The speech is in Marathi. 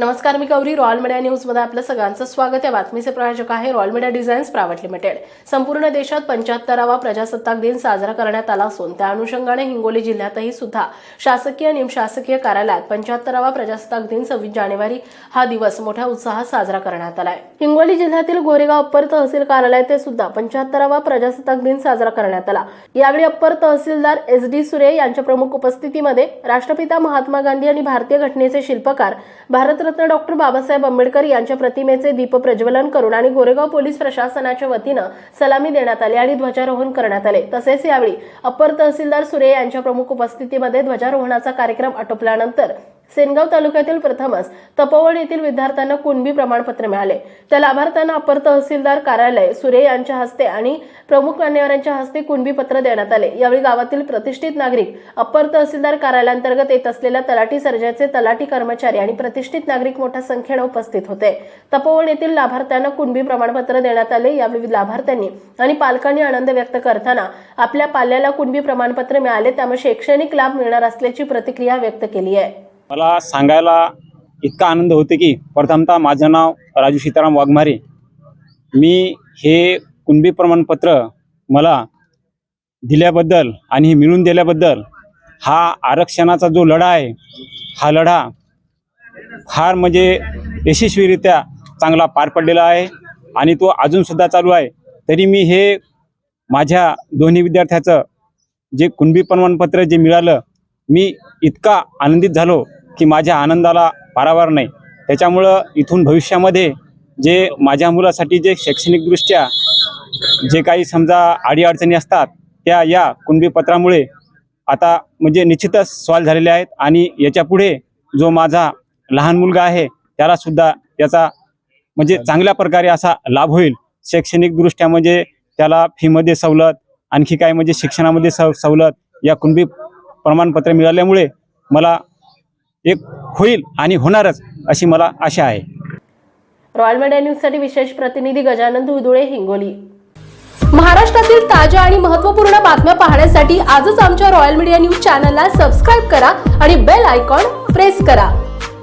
नमस्कार मी गौरी. रॉयल मीडिया न्यूजमध्ये आपलं सगळ्यांचं स्वागत. आहे बातमीचे प्रायोजक आहे Royal Media Designs Private Limited. संपूर्ण देशात पंच्याहत्तरावा प्रजासत्ताक दिन साजरा करण्यात आला असून त्या अनुषंगाने हिंगोली जिल्ह्यातही सुद्धा शासकीय निमशासकीय कार्यालयात पंच्याहत्तरावा प्रजासत्ताक दिन सव्वीस जानेवारी हा दिवस मोठ्या उत्साहात साजरा करण्यात आलाय. हिंगोली जिल्ह्यातील गोरेगाव अप्पर तहसील कार्यालय ते सुद्धा पंच्याहत्तरावा प्रजासत्ताक दिन साजरा करण्यात आला. यावेळी अप्पर तहसीलदार एस डी सुरे यांच्या प्रमुख उपस्थितीमध्ये राष्ट्रपिता महात्मा गांधी आणि भारतीय घटनेचे शिल्पकार भारत भारतरत्न डॉक्टर बाबासाहेब आंबेडकर यांच्या प्रतिमेचे दीप प्रज्वलन करून आणि गोरेगाव पोलीस प्रशासनाच्या वतीनं सलामी देण्यात आली आणि ध्वजारोहण करण्यात आले. तसेच यावेळी अप्पर तहसीलदार सुरे यांच्या प्रमुख उपस्थितीमध्ये ध्वजारोहणाचा कार्यक्रम आटोपल्यानंतर सेनगाव तालुक्यातील प्रथमच तपोवन येथील विद्यार्थ्यांना कुणबी प्रमाणपत्र मिळाले. त्या लाभार्थ्यांना अपर तहसीलदार कार्यालय सुरे यांच्या हस्ते आणि प्रमुख मान्यवरांच्या हस्ते कुणबी पत्र देण्यात आले. यावेळी गावातील प्रतिष्ठित नागरिक अपर तहसीलदार कार्यालयांतर्गत येत असलेल्या तलाठी सर्जाचे तलाठी कर्मचारी आणि प्रतिष्ठित नागरिक मोठ्या संख्येने उपस्थित होते. तपोवन येथील लाभार्थ्यांना कुणबी प्रमाणपत्र देण्यात आले. यावेळी लाभार्थ्यांनी आणि पालकांनी आनंद व्यक्त करताना आपल्या पाल्याला कुणबी प्रमाणपत्र मिळाले. त्यामुळे शैक्षणिक लाभ मिळणार असल्याची प्रतिक्रिया व्यक्त केली आहे. मला सांगायला इतका आनंद होते की प्रथमतः माझं नाव राजू सीताराम वाघमारे. मी हे कुणबी प्रमाणपत्र मला दिल्याबद्दल आणि हे मिळून दिल्याबद्दल हा आरक्षणाचा जो लढा आहे हा लढा फार म्हणजे यशस्वीरित्या चांगला पार पडलेला आहे आणि तो अजूनसुद्धा चालू आहे. तरी मी हे माझ्या दोन्ही विद्यार्थ्याचं जे कुणबी प्रमाणपत्र जे मिळालं मी इतका आनंदित झालो की माझ्या आनंदाला पारावार नाही. त्याच्यामुळं इथून भविष्यामध्ये जे माझ्या मुलासाठी जे शैक्षणिकदृष्ट्या जे काही समजा अडीअडचणी असतात त्या या कुणबी पत्रामुळे आता म्हणजे निश्चितच सॉल्व झालेले आहेत आणि याच्यापुढे जो माझा लहान मुलगा आहे त्यालासुद्धा याचा म्हणजे चांगल्या प्रकारे असा लाभ होईल. शैक्षणिकदृष्ट्या म्हणजे त्याला फीमध्ये सवलत आणखी काय म्हणजे शिक्षणामध्ये सव सवलत या कुणबी प्रमाणपत्र मिळाल्यामुळे मला एक होईल आणि होणारच अशी मला आशा आहे. रॉयल मीडिया न्यूजसाठी विशेष प्रतिनिधी गजानन धुळदुळे हिंगोली. महाराष्ट्रातील ताज्या आणि महत्त्वपूर्ण बातम्या पाहण्यासाठी आजच आमच्या रॉयल मीडिया न्यूज चॅनलला सबस्क्राईब करा आणि बेल आयकॉन प्रेस करा.